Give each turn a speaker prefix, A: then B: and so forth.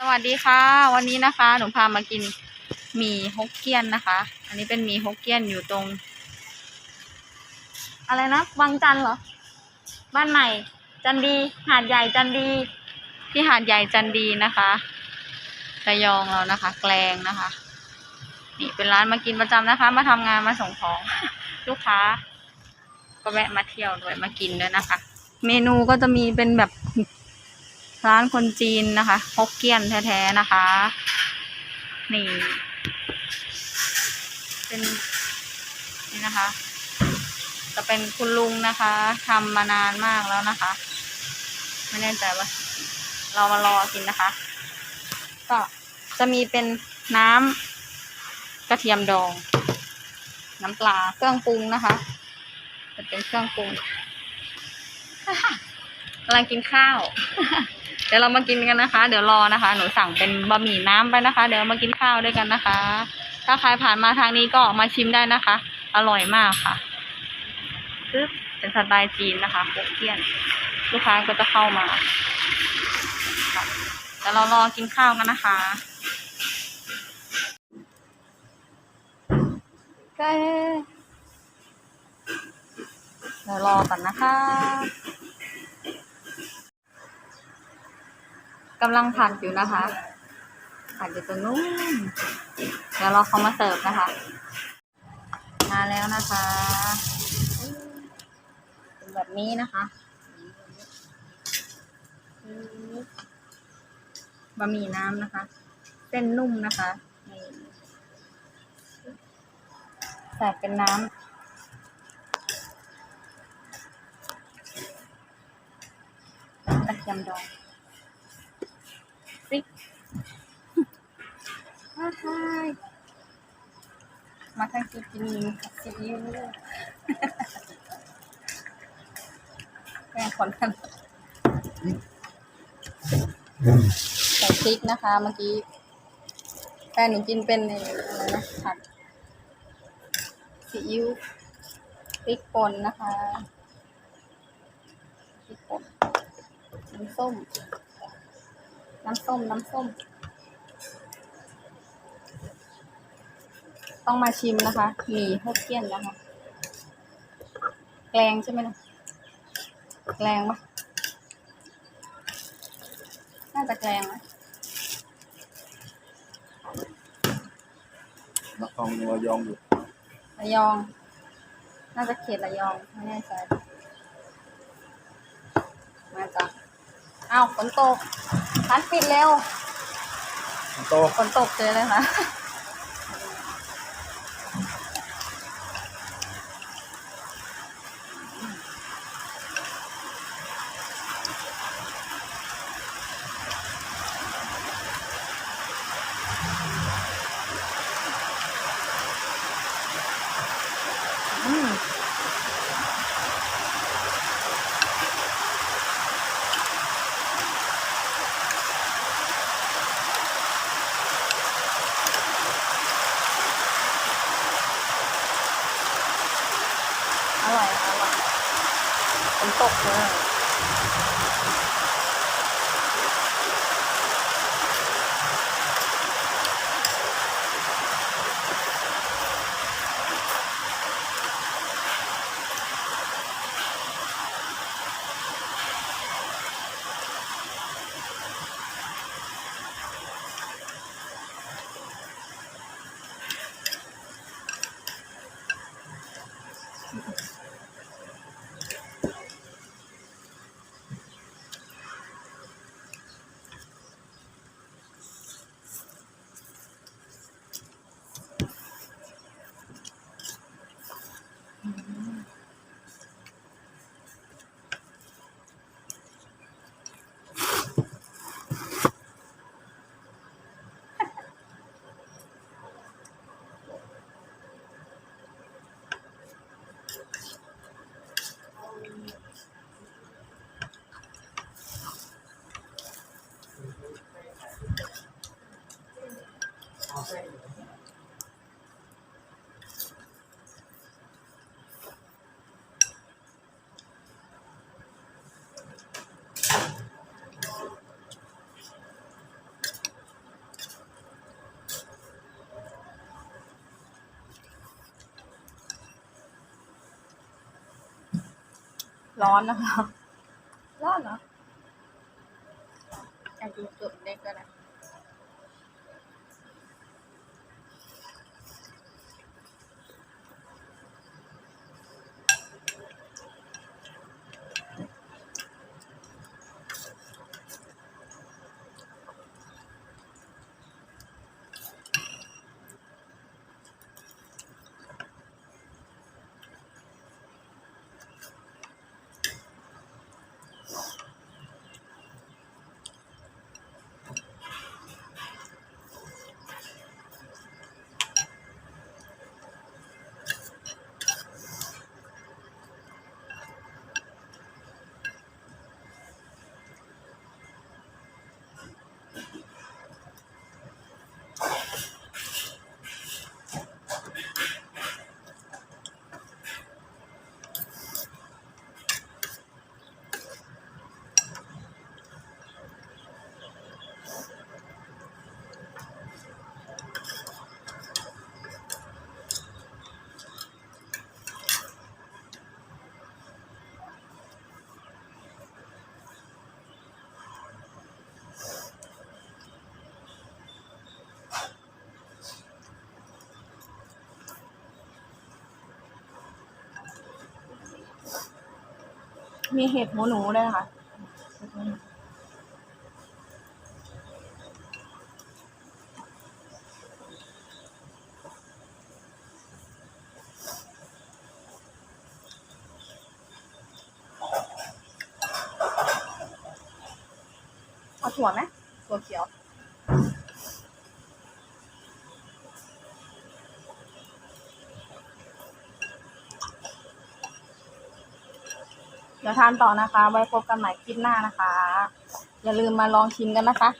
A: สวัสดีค่ะ วันนี้นะคะหนูพามากินหมี่ฮกเกี้ยนนะคะ อันนี้เป็นหมี่ฮกเกี้ยนอยู่ตรง อะไรนะวังจันเหรอ บ้านใหม่ จันดีหาดใหญ่จันดี ที่หาดใหญ่จันดีนะคะระยองเรานะคะ แกลงนะคะ นี่เป็นร้านมากินประจำนะคะ มาทำงานมาส่งของลูกค้า ก็แวะมาเที่ยวด้วยมากินด้วยนะคะ เมนูก็จะมีเป็นแบบ ร้านคนจีนนะคะฮกเกี้ยนแท้ๆนะคะ นี่ เป็นนี่นะคะ จะเป็นคุณลุงนะคะทำมานานมากแล้วนะคะ ไม่แน่ใจว่า เรามารอกินนะคะ ก็จะมีเป็นน้ำกระเทียมดอง น้ำปลาเครื่องปรุงนะคะ จะเป็นเครื่องปรุงกำลังกินข้าว เดี๋ยวเรามากินกันนะคะ เดี๋ยวรอนะคะ หนูสั่งเป็นบะหมี่น้ำไปนะคะ เดี๋ยวมากินข้าวด้วยกันนะคะ ถ้าใครผ่านมาทางนี้ก็มาชิมได้นะคะ อร่อยมากค่ะคือเป็นสไตล์จีนนะคะโคเกี้ยน ลูกค้าก็จะเข้ามาค่เดี๋ยวเรารอกินข้าวกันนะคะก็เดี๋ยวรอก่อนนะคะ กำลังผัดอยู่นะคะ ผัดอยู่ตรงนู้นเดี๋ยวรอเขามาเสิร์ฟนะคะ มาแล้วนะคะเป็นแบบนี้นะคะบะหมี่น้ำนะคะ เส้นนุ่มนะคะใส่เป็นน้ำน้ำกระเทียมดองาไฮมาทางกินกินซีอิ๊วแกงคนกันใส่พริกนะคะเมื่อกี้แฟนหนูกินเป็นอะไรนะผัดซีอิ๊วพริกป่นนะคะพริกป่นน้ำส้ม น้ำส้ม น้ำส้ม ต้องมาชิมนะคะหมี่ฮกเกี้ยนนะคะ แกลงใช่ไหมนะแกลงปะน่าจะแกลงนะ
B: นครระยองอยู่
A: ระยอง น่าจะเขตระยองไม่แน่ใจมาจ้ะอ้าวฝนตกร้านปิดเร็ว
B: โต
A: ฝนตกเจอเลยค่ะ ฝนตกนะ ร้อนนะคะ ร้อนเหรออาจจะจุดได้ก็ได้ มีเห็ดหูหนูด้วยค่ะ เอาถั่วไหมถั่วเขียว เดี๋ยวทานต่อนะคะ ไว้พบกันใหม่คลิปหน้านะคะ อย่าลืมมาลองชิมกันนะคะ